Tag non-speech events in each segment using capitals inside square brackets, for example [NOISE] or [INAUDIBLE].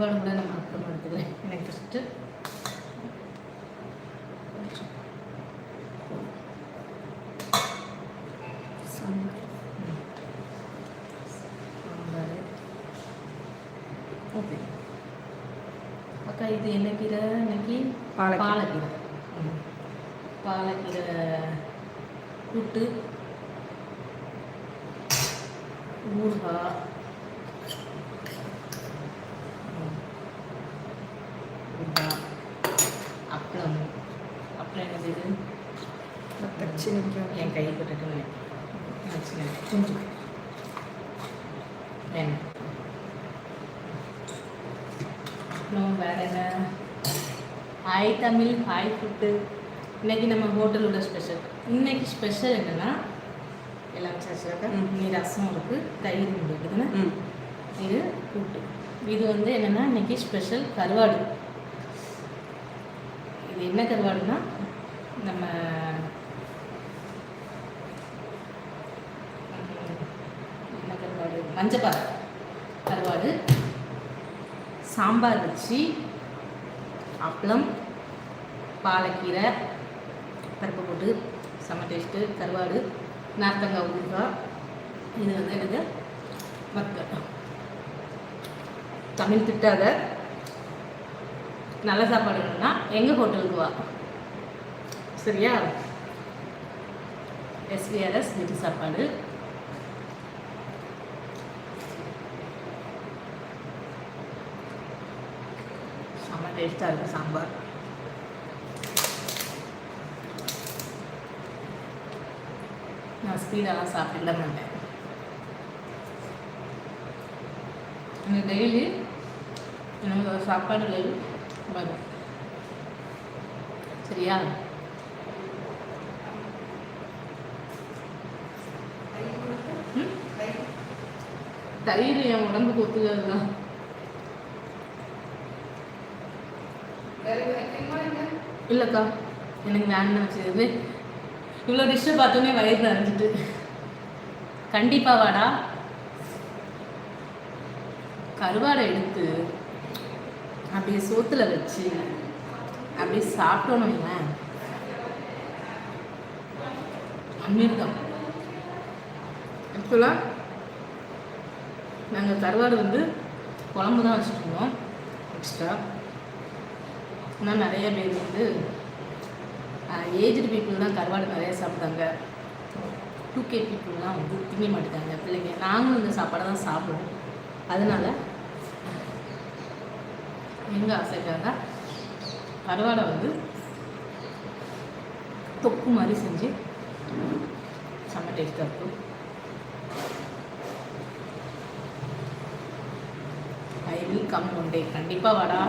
நம்ம அப்புறம் எடுத்துக்கிறேன் எனக்கு ஃபஸ்ட்டு சாம்பார். ஓகே. அக்கா இது என்ன கீரை இன்னைக்கு பாலக்கீரை. பாலக்கீரை கூட்டு. ஊறுகாய் ம். ஊறுகாய் அப்பளம் அப்புறம் என்னது இது பச்சைனிக்காய் என் கை போட்டுட்டு கொஞ்சம் வேணும். அப்புறம் வேற என்ன? ஹாய் தமிழ். ஹாய் ஃபுட்டு இன்னைக்கு நம்ம ஹோட்டலோட ஸ்பெஷல் இன்னைக்கு ஸ்பெஷல் என்னன்னா எல்லாம் சாச்சாக்கா ம். நீ ரசம் இருக்கு தயிர் இருக்குதுன்னு இது கூட்டு இது வந்து என்னன்னா இன்னைக்கு ஸ்பெஷல் கருவாடு. இது என்ன கருவாடுனா நம்ம ம், என்ன கருவாடு மஞ்சப்பாறை கருவாடு சாம்பார் வச்சு அப்பளம் பாலக்கீரை பருப்பு போட்டு செம்ம டேஸ்ட்டு கருவாடு நார்த்தங்காய் ஊறுகாய். இது வந்து எனக்கு வத்தல் தமிழ் திட்டாத நல்ல சாப்பாடு வேணும்னா எங்கள் ஹோட்டலுக்கு வா. சரியா? எஸ்விஆர்எஸ் வீட்டு சாப்பாடு செம்ம டேஸ்ட்டாக இருக்குது சாம்பார் நான் ஸ்பீடெல்லாம் சாப்பிட மாட்டேன் எனக்கு டெய்லி எனக்கு சாப்பாடு டெய்லி வரும் சரியா ம்? தயிர் என் உடம்புக்கு ஒத்துக்கிறது தான் இல்லைக்கா எனக்கு வேண்டாம் வச்சது இவ்வளோ டிஷ்ஷை பார்த்தோன்னே வயிறு நிறைஞ்சிட்டு. கண்டிப்பாக வாடா. கருவாடை எடுத்து அப்படியே சோத்துல வச்சு அப்படியே சாப்பிட்டோன்னு வைங்களேன். அமிர்தம். ஆக்சுவலாக நாங்கள் கருவாடு வந்து குழம்பு தான் வச்சுட்டு இருந்தோம். எக்ஸ்ட்ரா ஆனால் நிறைய பேர் வந்து ஏஜ்டு பீப்புள் தான் கருவாடு நிறைய சாப்பிட்டாங்க டூ கே பீப்புளெலாம் வந்து திங்க மாட்டேங்காங்க பிள்ளைங்க. நாங்களும் இந்த சாப்பாடை தான் சாப்பிடுவோம். அதனால் எங்கள் ஆசைக்காக கருவாடை வந்து தொக்கு மாதிரி செஞ்சு செம்ம டேஸ்ட்டாக இருக்கும். I will come one day கண்டிப்பாக வாடா.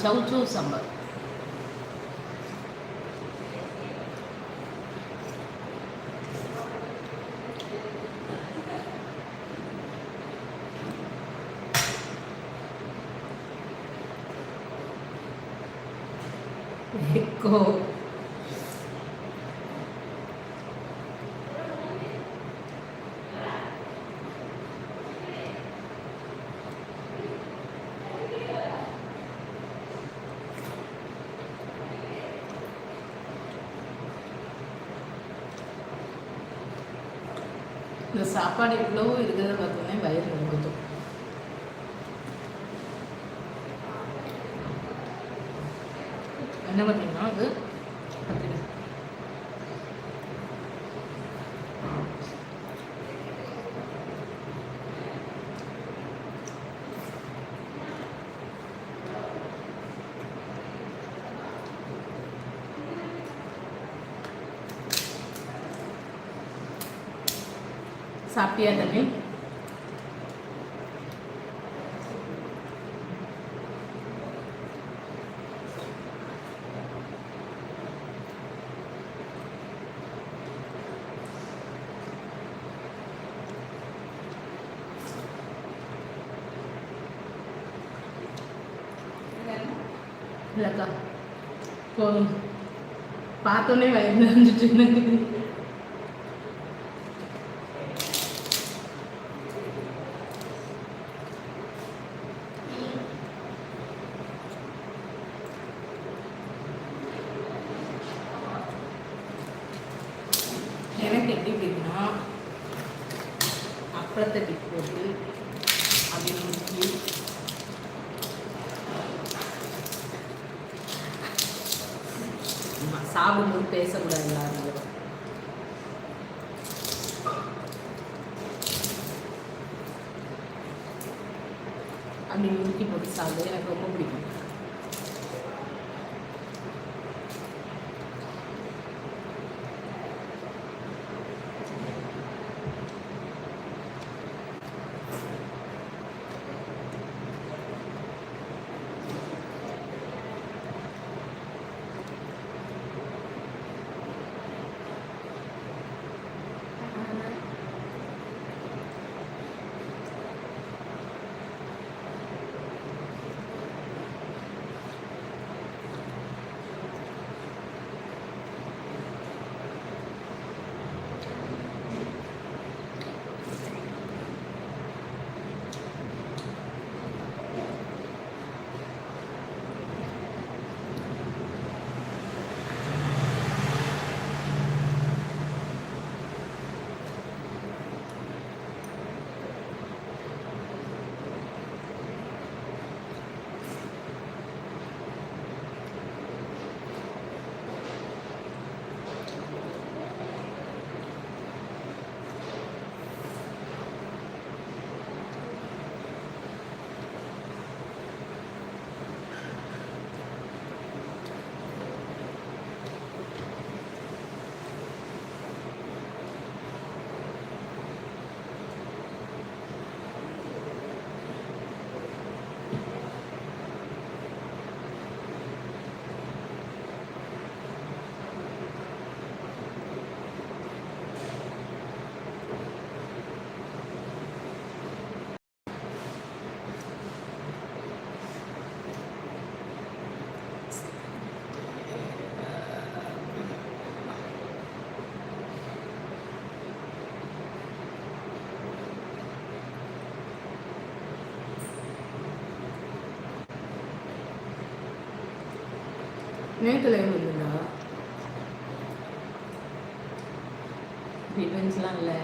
求助什么？Oh. [LAUGHS] சாப்பாடு இவ்வளோ இருக்கிறத பார்த்தோன்னே வயிறு நொங்குதும் என்ன பார்த்தீங்கன்னா அது சாப்பிட்டியா தம்பி இல்லைக்கா போதும் பார்த்தோன்னே வயிறு நிறைஞ்சிட்டு எனக்கு சாப்பிடும்போது பேசக்கூடாது யாரும் அப்படி முறுக்கி போட்டு சாப்பிடுறது எனக்கு ரொம்ப பிடிக்கும். நேற்று லைவ் வந்துருந்தா டிஃபென்ஸ்லாம் இல்லை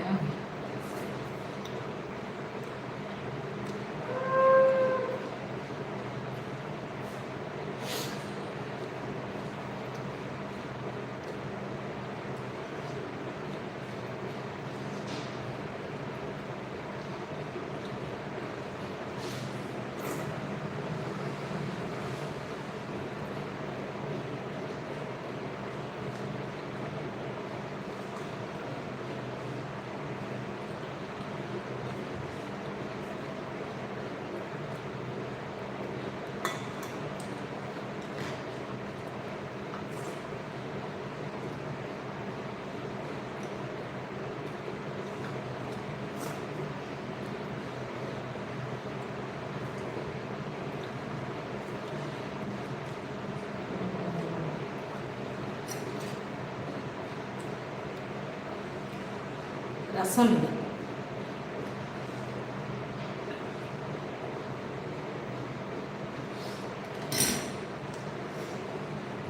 ரசம் இது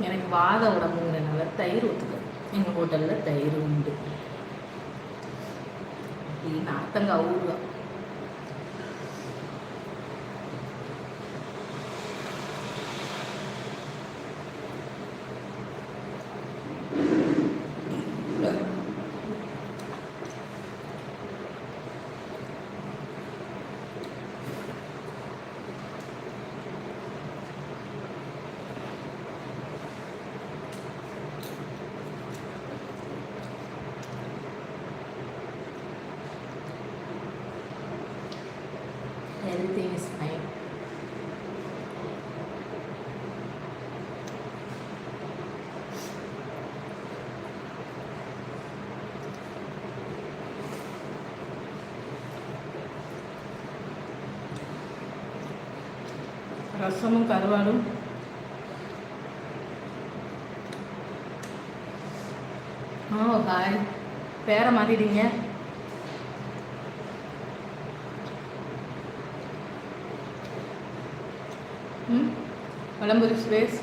எனக்கு வாத உடம்புங்கிறனால தயிர் ஊற்றுக்கணும் எங்கள் ஹோட்டலில் தயிர் உண்டு. இது நாத்தங்காய் everything is fine ரசமும் கருவாடும் ஓ ஹாய் பேரை மாற்றிட்டீங்க Madame Boniface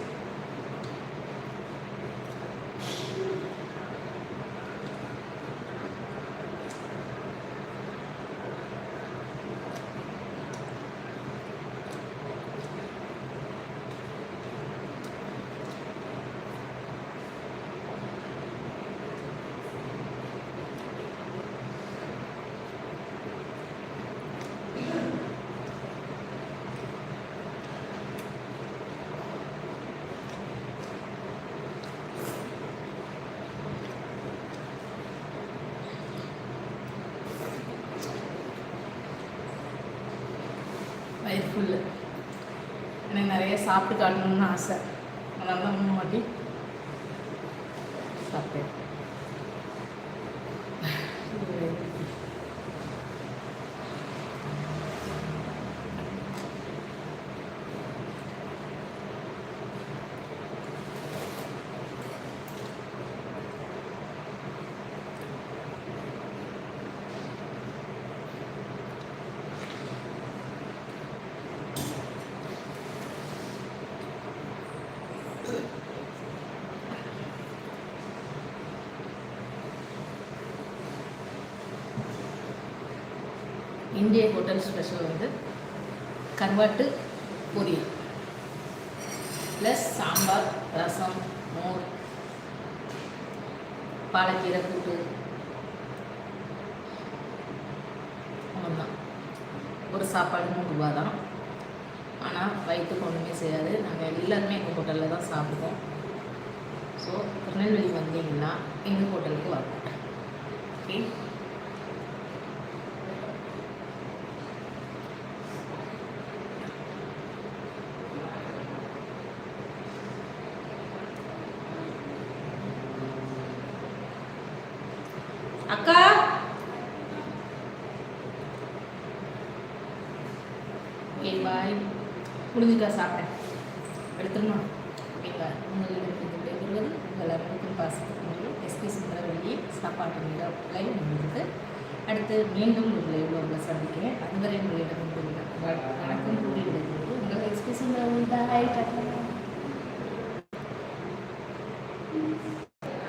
எனக்கு நிறைய சாப்பிட்டு காட்டணும்னு ஆசை. அதனால தான் மூணு வாட்டி சாப்பிட்டேன். இந்திய ஹோட்டல் ஸ்பெஷல் வந்து கருவாட்டு பொரியல் ப்ளஸ் சாம்பார் ரசம் மோர் பாலக்கீரை கூட்டு. அவ்வளோதான் ஒரு சாப்பாடு மூணு ரூபா தான். ஆனால் வயிற்றுக்கு ஒன்றுமே செய்யாது. நாங்கள் எல்லாருமே எங்கள் ஹோட்டலில் தான் சாப்பிடுவோம். ஸோ திருநெல்வேலி வந்தீங்கன்னா எங்கள் ஹோட்டலுக்கு வரணும். ஓகே அக்கா ஓகே பாய் முடிஞ்சுக்கா சாப்பிட்டேன். எடுத்துடணும் ஓகே பாய் உங்களுக்கு இது உங்கள் அனைவருக்கும் பாசத்துக்கு எஸ்பி சுந்தரவெளியே சாப்பாட்டு மீது உங்களுக்கு அடுத்து மீண்டும் உங்களை உங்களை சந்திக்கிறேன். அதுவரை உங்களிடம் வணக்கம். கூறி விடுகிறது உங்கள் எஸ்பி சுந்தரவெளி பாய் டாட்டா